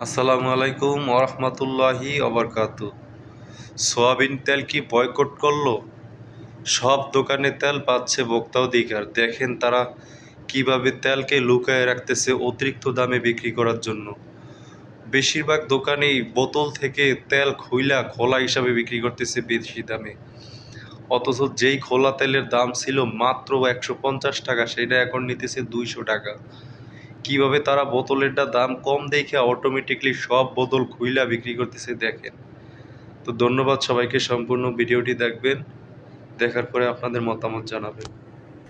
আসসালামু আলাইকুম ওরহমতুল্লাহি অবরকাত সোয়াবিন তেল কি বয়কট করল? সব দোকানে তেল পাচ্ছে ভোক্তা অধিকার। দেখেন তারা কীভাবে তেলকে লুকায় রাখতেছে অতিরিক্ত দামে বিক্রি করার জন্য। বেশিরভাগ দোকানেই বোতল থেকে তেল খুইলা খোলা হিসাবে বিক্রি করতেছে বেশি দামে। অথচ যেই খোলা তেলের দাম ছিল মাত্র একশো পঞ্চাশ টাকা, সেটা এখন নিতেছে দুইশো টাকা। কীভাবে তারা বোতলেরটা দাম কম দেখে অটোমেটিকলি সব বোতল খুইলা বিক্রি করতেছে দেখেন। তো ধন্যবাদ সবাইকে সম্পূর্ণ ভিডিওটি দেখবেন দেখার পরে আপনাদের মতামত জানাবেন।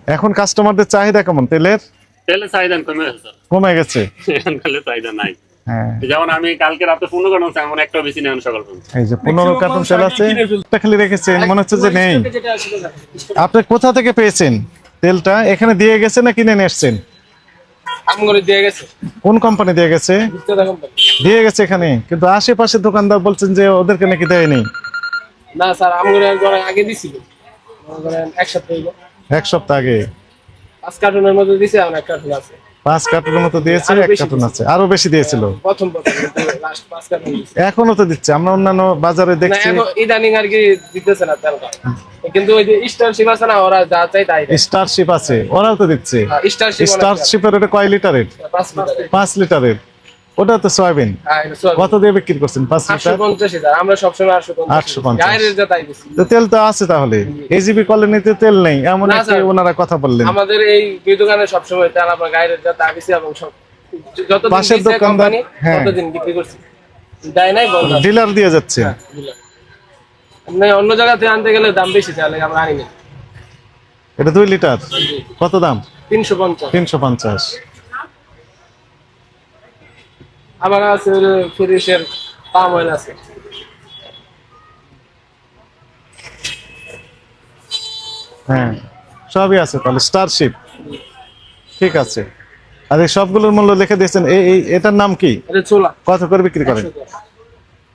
এখন কাস্টমারদের চাহিদা কেমন? তেলের? তেলের চাহিদা কমে গেছে। কমে গেছে? এখন তেলের চাহিদা নাই। হ্যাঁ। যেমন আমি কালকে রাতে পনেরো কারণ এমন একটা বেশি নেন সকাল এই যে পনেরো কার্টন তেল আছে একটা খালি রেখেছেন মনে হচ্ছে যে নেই। আপনি কোথা থেকে পেয়েছেন তেলটা? এখানে দিয়ে গেছে না কিনে নিয়ে এসছেন? আমগুলো দিয়ে গেছে। কোন কোম্পানি দিয়ে গেছে? দিয়ে গেছে এখানে। কিন্তু আশেপাশে দোকানদার বলছেন যে ওদেরকে নাকি দেয়নি। না স্যার একবার আগে দিছিল। এক সপ্তাহ এক সপ্তাহ আগে। পাঁচ কার্টুনের মধ্যে দিছে এখন এক কার্টুন আছে। পাঁচ কার্টনের মতো দিয়েছে আরও এক বেশি আছে। আরও বেশি দিয়েছিল। প্রথম প্রথম লাস্ট পাঁচ কার্টুন এখনও তো দিচ্ছে। আমরা অন্যান্য বাজারে দেখছি। ইদানিং আর কি দিতেছে না কিন্তু ওই যে স্টারশিপ আছে না ওরা যা চাই তাই স্টারশিপ আছে তো দিচ্ছে। হ্যাঁ, স্টারশিপের ওটা কয় লিটারের? পাঁচ লিটারের। ওটা তো সয়াবিন। হ্যাঁ সব কত দিয়ে বিক্রি করছেন? পাঁচ লিটার? আমরা সবসময় আটশো পঞ্চাশ তেল তো আছে তাহলে। এজিবি কলোনিতে তেল নেই। এমন। ওনারা কথা বললেন। আমাদের এই দুই দোকানে সবসময় তেল আপনার গায়ের যা তাই এবং সব পাশের দোকানদার- হ্যাঁ। বিক্রি করছি। দেয় নাই ডিলার দিয়ে যাচ্ছে। হ্যাঁ। আপনি অন্য জায়গা থেকে আনতে গেলে দাম বেশি তাহলে আমরা আনি না। এটা দুই লিটার? কত দাম? তিনশো পঞ্চাশ। তিনশো পঞ্চাশ। আবার আছে ফিরিসের পাম অয়েল আছে। হ্যাঁ সবই আছে তাহলে স্টারশিপ ঠিক আছে। আর এই সবগুলোর মূল্য লিখে দিয়েছেন এই এটার নাম কি? কত করে বিক্রি করেন?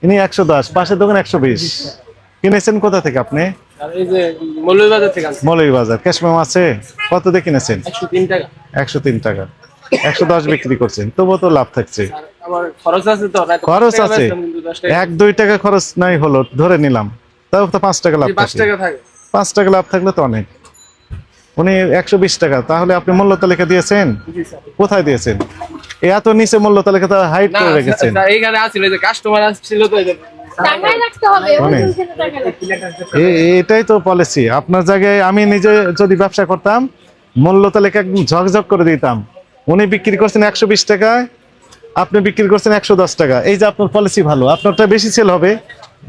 ইনি একশো দশ পাশের দোকান একশো বিশ। কিনেছেন কোথা থেকে আপনি? মৌলভীবাজার ক্যাশমেম আছে? কত দিয়ে কিনেছেন? একশো তিন টাকা। একশো দশ বিক্রি করছেন। তবুও তো লাভ থাকছে। খরচ আছে এক দুই টাকা খরচ নাই হলো ধরে নিলাম। তাও তো পাঁচ টাকা লাভ পাঁচ থাকে টাকা পাঁচ টাকা লাভ থাকলে তো অনেক। উনি একশো বিশ টাকা। তাহলে আপনি মূল্য তালিকা দিয়েছেন? কোথায় দিয়েছেন? এত নিচে মূল্য তালিকা হাইট করে রেখেছেন। এইখানে আসছিল যে কাস্টমার আসছিল তো এ- এটাই তো পলিসি আপনার জায়গায় আমি নিজে যদি ব্যবসা করতাম মূল্য তালিকা একদম ঝকঝক করে দিতাম। উনি বিক্রি করছেন একশো বিশ টাকায় আপনি বিক্রি করছেন একশো দশ টাকা। এই যে আপনার পলিসি ভালো আপনারটা বেশি সেল হবে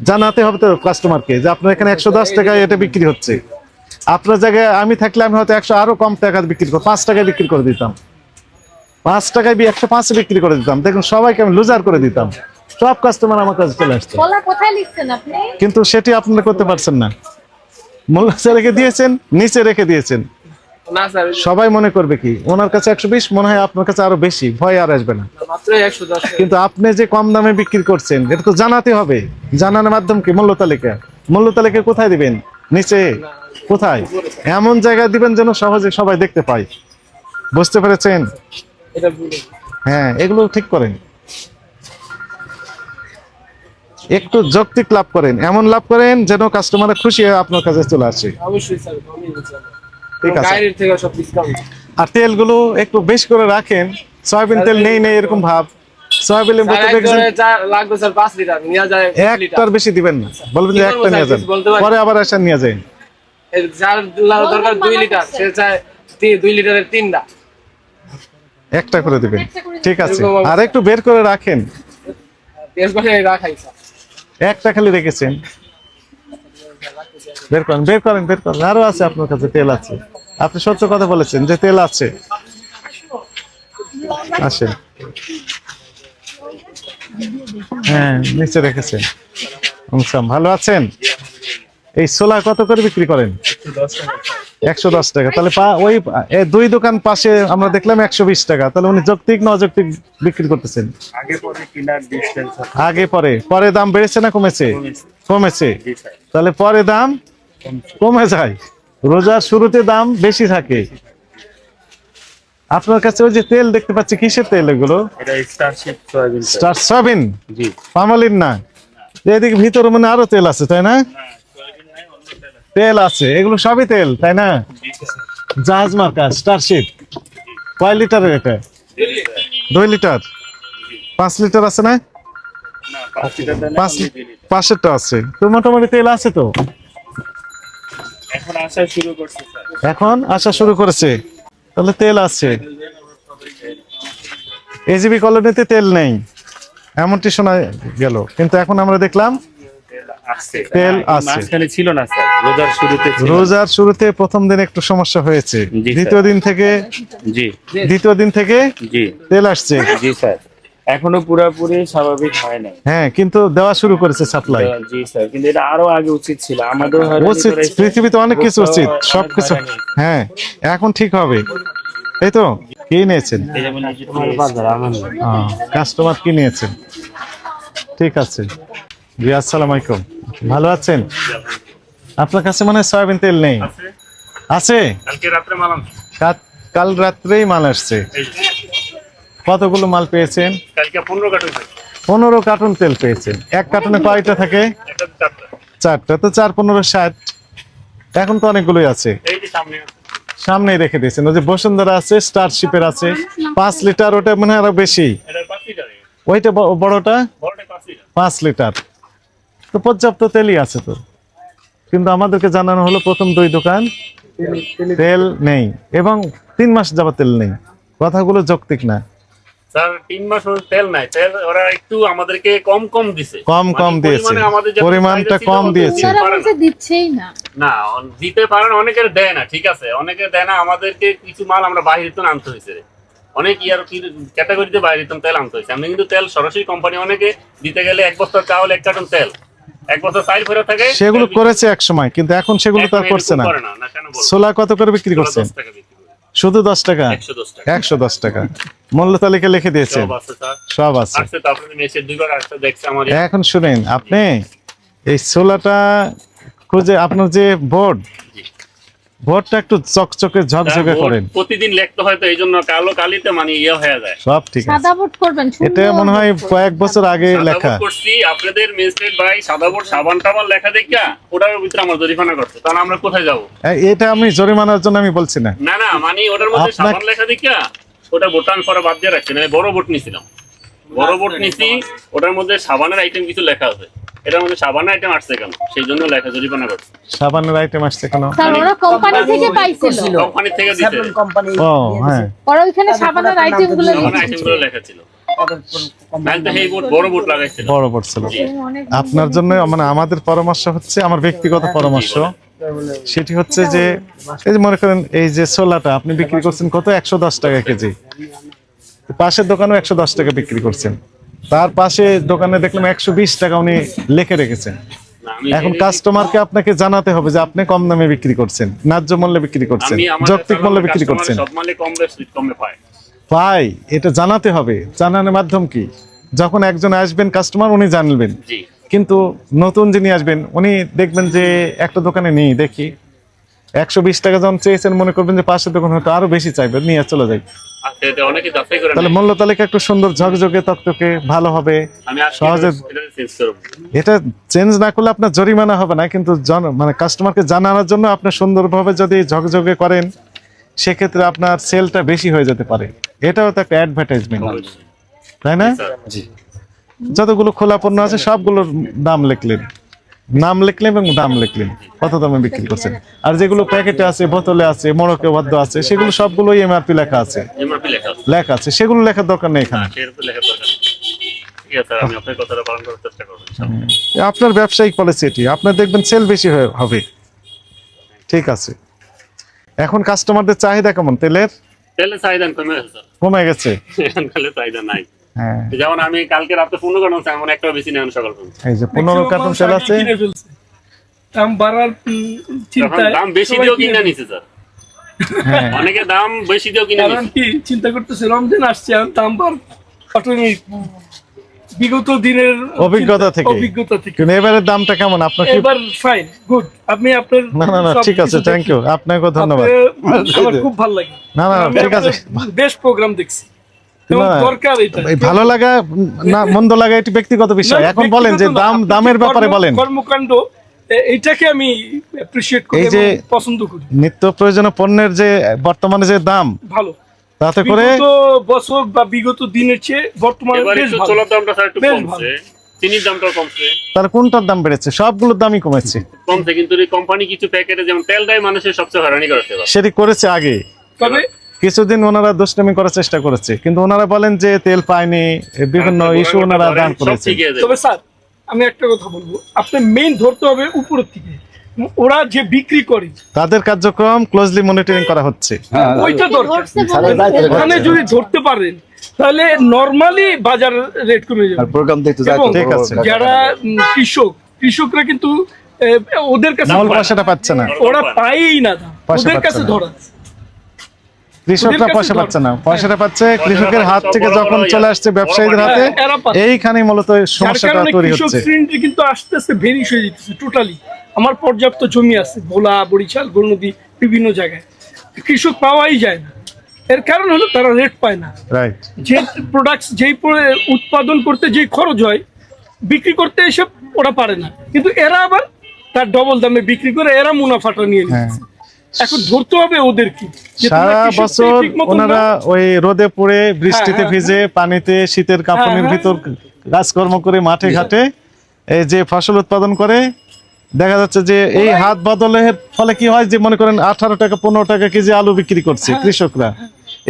জানাতে হবে তো কাস্টমারকে যে আপনার এখানে একশো দশ টাকায় এটা বিক্রি হচ্ছে। আপনার জায়গায় আমি থাকলে আমি হয়তো একশো আরও কম টাকা বিক্রি করে পাঁচ টাকায় বিক্রি করে দিতাম। পাঁচ টাকায় একশো পাঁচে বিক্রি করে দিতাম। দেখুন সবাইকে আমি লুজার করে দিতাম। সব কাস্টমার আমার কাছে চলে আসতো কলা কোথায় লিখছেন আপনি? কিন্তু সেটি আপনারা করতে পারছেন না। মূল্য রেখে দিয়েছেন নিচে রেখে দিয়েছেন। সবাই মনে করবে কি ওনার কাছে একশো বিশ মনে হয় আপনার কাছে আরও বেশি ভয় আর আসবে না। কিন্তু আপনি যে কম দামে বিক্রি করছেন এটা তো জানাতে হবে। জানানোর মাধ্যম কি মূল্য তালিকা? মূল্য তালিকা কোথায় দিবেন? নিচে? কোথায়? এমন জায়গায় দিবেন যেন সহজে সবাই দেখতে পায়। বুঝতে পেরেছেন? হ্যাঁ এগুলো ঠিক করেন। একটু যৌক্তিক লাভ করেন এমন লাভ করেন যেন কাস্টমার খুশি হয়ে আপনার কাছে চলে আসে। অবশ্যই স্যার কমই ঠিক আছে। আর তেলগুলো একটু বেশি করে রাখেন সয়াবিন তেল নেই নেই এরকম ভাব। সয়াবিনের মতো দেখছেন লাগবে স্যার পাঁচ লিটার নিয়ে যায় বিশ লিটার। একটার বেশি দিবেন না। বলবেন যে একটা নিয়ে যান। কিছু বলতে পারি? আবার আসেন নিয়ে যান এই যার দরকার দুই লিটার সে চায় দুই লিটারের তিনটা। একটা করে দিবেন। ঠিক আছে। আর একটু বের করে রাখেন। তেল করে রাখাই স্যার। একটা খালি রেখেছেন। বের করেন বের করেন বের করেন। আরও আছে আপনার কাছে, তেল আছে। আপনি সত্য কথা বলেছেন যে তেল আছে। আসেন। হ্যাঁ নিচে রেখেছেন। ভালো আছেন? এই সোলা কত করে বিক্রি করেন? একশো দশ টাকা। তাহলে ওই দুই দোকান পাশে আমরা দেখলাম একশো বিশ টাকা। তাহলে উনি যৌক্তিক না অযৌক্তিক বিক্রি করতেছেন। আগে পরে কিনার ডিস্টেন্স আগে পরে। পরে দাম বেড়েছে না কমেছে? কমেছে। তাহলে পরে দাম কমে যায়। রোজার শুরুতে দাম বেশি থাকে। আপনার কাছে ওই যে তেল দেখতে পাচ্ছি কিসের তেল এগুলো। Star soybean? জি। পামালিন না। এদিকে ভিতরে মানে আরও তেল আছে তাই না? তেল আছে এগুলো সবই তেল তাই না? জাহাজ মার্কা স্টারশিপ কয় লিটারের এটা? দুই লিটার। পাঁচ লিটার আছে না? পাঁচ লিটার লিটার। পাঁচেরটা আছে। তো মোটামুটি তেল আছে তো? এখন আসা শুরু করছে এখন আসা শুরু করেছে। তাহলে তেল আছে। এজিবি কলোনিতে তেল নেই। এমনটি শোনা গেল। কিন্তু এখন আমরা দেখলাম তেল আছে এই আছে। মাঝখানে ছিল না স্যার। রোজার শুরুতে রোজার শুরুতে প্রথম দিন একটু সমস্যা হয়েছে। দ্বিতীয় দিন থেকে জি। দ্বিতীয় দিন থেকে জি। তেল আসছে। জি স্যার। এখনও পুরোপুরি স্বাভাবিক হয় নাই। হ্যাঁ কিন্তু দেওয়া শুরু করেছে সাপ্লাই জি স্যার। কিন্তু এটা আরও আগে উচিত ছিল। আমাদের উচিত। পৃথিবীতে অনেক কিছু উচিত। সবকিছু হ্যাঁ এখন ঠিক হবে। তাই তো কি নিয়েছেন? এই এই। কাস্টমার কি নিয়েছেন? ঠিক আছে। জি আসসালামু আলাইকুম। ভালো আছেন? আপনার কাছে মানে সয়াবিন তেল নেই। আছে? কাল রাত্রেই মাল আসছে। কতগুলো মাল পেয়েছেন? পনেরো কার্টুন তেল পেয়েছেন। এক কার্টুনে কয়টা থাকে? চারটা। তো চার পনেরো ষাট। এখন তো অনেকগুলোই আছে। সামনে সামনেই রেখে দিয়েছেন। ওই যে বসুন্ধরা আছে স্টারশিপের আছে। পাঁচ লিটার ওটা মনে হয় আরও বেশি। ওইটা বড়টা? পাঁচ লিটার। তো পর্যাপ্ত তেলই আছে তো। কিন্তু আমাদেরকে জানানো হলো প্রথম দুই দোকান তেল নেই এবং তিন মাস যাবত তেল নেই। কথাগুলো যৌক্তিক না। স্যার তিন মাস তেল নাই। তেল ওরা একটু আমাদেরকে কম কম দিছে। কম কম দিয়েছে। পরিমাণে আমাদের যত পরিমাণটা কম দিয়েছে। দিতে পারে না। দিচ্ছেই না। না দিতে পারে অনেকের দেয় না ঠিক আছে। অনেকে দেয় না আমাদেরকে কিছু মাল আমরা বাইরে তো আনতে হয়েছে অনেক ইয়ার ক্যাটাগরিতে বাইরে তেল আনতে হয়েছে আমি কিন্তু তেল সরাসরি কোম্পানি অনেকে দিতে গেলে এক বস্তা চাউল এক কার্টন তেল। সেগুলো করেছে এক সময় কিন্তু এখন সেগুলো তো আর করছে না? ছোলা কত করে বিক্রি করছে? করছেন। শুধু দশ টাকা? একশো দশ টাকা। মূল্য তালিকা লিখে দিয়েছেন সব আছে এখন শুনেন আপনি এই সোলাটা খুঁজে আপনার যে বোর্ড বোর্ডটা একটু চকচকে ঝকঝকে ভোট করেন। প্রতিদিন লিখতে হয় তো এই জন্য কালো কালিতে মানে ইয়ে হয়ে যায়। সব ঠিক আছে। সাদা বোর্ড করবেন এটা মনে হয় কয়েক বছর আগে লেখা। করছি আপনাদের ম্যাজিস্ট্রেট ভাই সাদা সাবান টাবান লেখা দেখা ওটার ভিতরে আমার জরিমানা করছে। তাহলে আমরা কোথায় যাব? এটা আমি জরিমানার জন্য আমি বলছি না। না না মানে ওটার মধ্যে সাবান লেখা দেখা ওটা আমি পরে বাদ দিয়ে রাখছি না বড় বোট নিছিলাম। বড় বোট নিছি ওটার মধ্যে সাবানের আইটেম কিছু লেখা আছে। এটার মধ্যে সাবানের আইটেম আসছে কেন? সেই জন্য লেখা জরিমানা করছে। সাবানের আইটেম আসছে কেন? স্যার ওরা কোম্পানি থেকে পাইছিল। কোম্পানি থেকে দিতে কোম্পানি ও হ্যাঁ। ওরা ওইখানে সাবানের আইটেমগুলো সাবানের আইটেমগুলো লেখা ছিল। নাহলে তো সেই বোট বড় বোট লাগাইছিল। বড় পড়ছিল অনেক আপনার জন্য মানে আমাদের পরামর্শ হচ্ছে আমার ব্যক্তিগত পরামর্শ সেটি হচ্ছে যে এই যে মনে করেন এই যে ছোলাটা আপনি বিক্রি করছেন কত? একশো দশ টাকা কেজি। পাশের দোকানেও একশো দশ টাকা বিক্রি করছেন। তার পাশে দোকানে দেখলাম একশো বিশ টাকা উনি লিখে রেখেছেন। এখন কাস্টমারকে আপনাকে জানাতে হবে যে আপনি কম দামে বিক্রি করছেন ন্যায্য মূল্যে বিক্রি করছেন যৌক্তিক মূল্যে বিক্রি করছেন। ভাই এটা জানাতে হবে। জানানোর মাধ্যম কি? যখন একজন আসবেন কাস্টমার উনি জানবেন। কিন্তু নতুন যিনি আসবেন উনি দেখবেন যে একটা দোকানে নেই দেখি। একশো বিশ টাকা যখন চেয়েছেন মনে করবেন যে পাশের দোকান হয়তো আরও বেশি চাইবে নিয়ে চলে যায় আচ্ছা তাহলে মূল্য তালিকা একটু সুন্দর ঝকঝকে তকতকে ভালো হবে। সহজে- এটা চেঞ্জ না করলে আপনার জরিমানা হবে না কিন্তু মানে কাস্টমারকে জানানোর জন্য আপনি সুন্দরভাবে যদি ঝকঝকে করেন সেক্ষেত্রে আপনার সেলটা বেশি হয়ে যেতে পারে। এটাও তো একটা অ্যাডভার্টাইজমেন্ট তাই না? যতগুলো খোলা পণ্য আছে সবগুলোর দাম লিখলেন। নাম লিখলেন এবং দাম লিখলেন কত দামে বিক্রি করছেন? আর যেগুলো প্যাকেটে আছে বোতলে আছে মোড়কে বদ্ধ আছে সেগুলো সবগুলোই এমআরপি লেখা আছে। লেখা আছে। সেগুলো লেখার দরকার নেই এখানে। হ্যাঁ আপনার ব্যবসায়িক পলিসি এটি আপনার দেখবেন সেল বেশি হবে। ঠিক আছে। এখন কাস্টমারদের চাহিদা কেমন? তেলের? তেলের চাহিদা কমে গেছে কমে গেছে? এখন তেলের চাহিদা নাই। যেমন আমি কালকে রাতে এমন একটা বেশি নেন সকাল এই যে পনেরো কার্টুন তেল আছে? দাম বাড়ার দাম বেশি দিয়েও কিনে নিছে স্যার। হ্যাঁ। অনেকে দাম বেশি দিয়েও কিনে কারণ নিছে। কি চিন্তা করতেছে রমজান আসছে আর দাম বাড় অটোমেটিক বিগত দিনের অভিজ্ঞতা থেকে। অভিজ্ঞতা থেকে। কিন্তু এবারের দামটা কেমন? আপনার কি এবার ফাইন গুড আপনি আপনার না না না ঠিক আছে থ্যাংক ইউ আপনাকে ধন্যবাদ। আমার খুব ভালো লাগে। না না ঠিক আছে। বেশ প্রোগ্রাম দেখছি। ভালো লাগা না মন্দ লাগা এটি ব্যক্তিগত বিষয়। এখন বলেন যে দাম দামের ব্যাপারে বলেন। কর্মকাণ্ড এইটাকে আমি অ্যাপ্রিশিয়েট করি এই যে- এবং পছন্দ করি। নিত্য প্রয়োজনীয় পণ্যের যে বর্তমানে যে দাম ভালো। তাতে করে বছর বা বিগত দিনের চেয়ে বর্তমানে বেশ ভালো। চোলার দামটা স্যার একটু কমছে। চিনির দামটাও কমছে। তার কোনটার দাম বেড়েছে? সবগুলোর দামই কমেছে। কমছে কিন্তু এই কোম্পানি কিছু প্যাকেটে যেমন তেলটাই মানুষের সবচেয়ে হয়রানি করেছে এবার। সেটি করেছে আগে। তবে কিছুদিন ওনারা দুষ্টামি করার চেষ্টা করেছে কিন্তু ওনারা বলেন যে তেল পায়নি বিভিন্ন ইস্যু ওনারা দান করেছে তবে স্যার আমি একটা কথা বলব আপনি মেইন ধরতে হবে উপরের থেকে ওরা যে বিক্রি করে তাদের কার্যক্রম ক্লোজলি মনিটরিং করা হচ্ছে। ওইটা দরকার। ওখানে যদি ধরতে পারেন তাহলে নর্মালি বাজার রেট কমে যাবে। প্রোগ্রাম দেখতে ঠিক আছে। যারা কৃষক কৃষকরা কিন্তু ওদের কাছে পয়সাটা পাচ্ছে না। ওরা পায়ই না। ওদের কাছে ধরা কৃষকরা পয়সা পাচ্ছে না। পয়সাটা পাচ্ছে কৃষকের হাত থেকে যখন চলে আসছে ব্যবসায়ীদের হাতে। এইখানেই মূলত সমস্যাটা তৈরি কৃষক হচ্ছে। কিন্তু আস্তে আস্তে ভেরিশ হয়ে যেতেছে টোটালি আমার পর্যাপ্ত জমি আছে ভোলা বরিশাল গৌনদী বিভিন্ন জায়গায়। কৃষক পাওয়াই যায় না। এর কারণ হলো তারা রেট পায় না। যে প্রোডাক্টস যেই উৎপাদন করতে যেই খরচ হয় বিক্রি করতে এসব ওরা পারে না। কিন্তু এরা আবার তার ডবল দামে বিক্রি করে এরা মুনাফাটা নিয়ে হ্যাঁ। নিচ্ছে। এখন ধরতে হবে ওদেরকে। যে সারা বছর ওনারা ওই রোদে পড়ে বৃষ্টিতে হ্যাঁ, ভিজে পানিতে শীতের হ্যাঁ, ভিতর কাজকর্ম করে মাঠে ঘাটে এই যে ফসল উৎপাদন করে দেখা যাচ্ছে যে এই হাত বদলের ফলে কি হয় যে মনে করেন আঠারো টাকা পনেরো টাকা কেজি আলু বিক্রি করছে হ্যাঁ। কৃষকরা।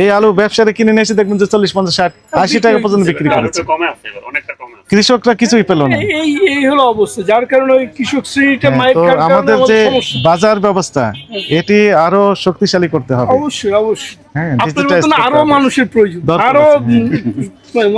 এই আলু ব্যবসায়ীরা কিনে নিয়ে এসে দেখবেন যে চল্লিশ পঞ্চাশ ষাট আশি টাকা পর্যন্ত বিক্রি করেছে। কৃষকরা কিছুই পেল না। এই এই হলো অবস্থা যার কারণে ওই কৃষক শ্রেণীটা মাইক কার কারণে আমাদের যে বাজার ব্যবস্থা এটি আরও শক্তিশালী করতে হবে। অবশ্যই অবশ্যই। হ্যাঁ আপনাদের digitize আরও মানুষের প্রয়োজন। আরও হ্যাঁ।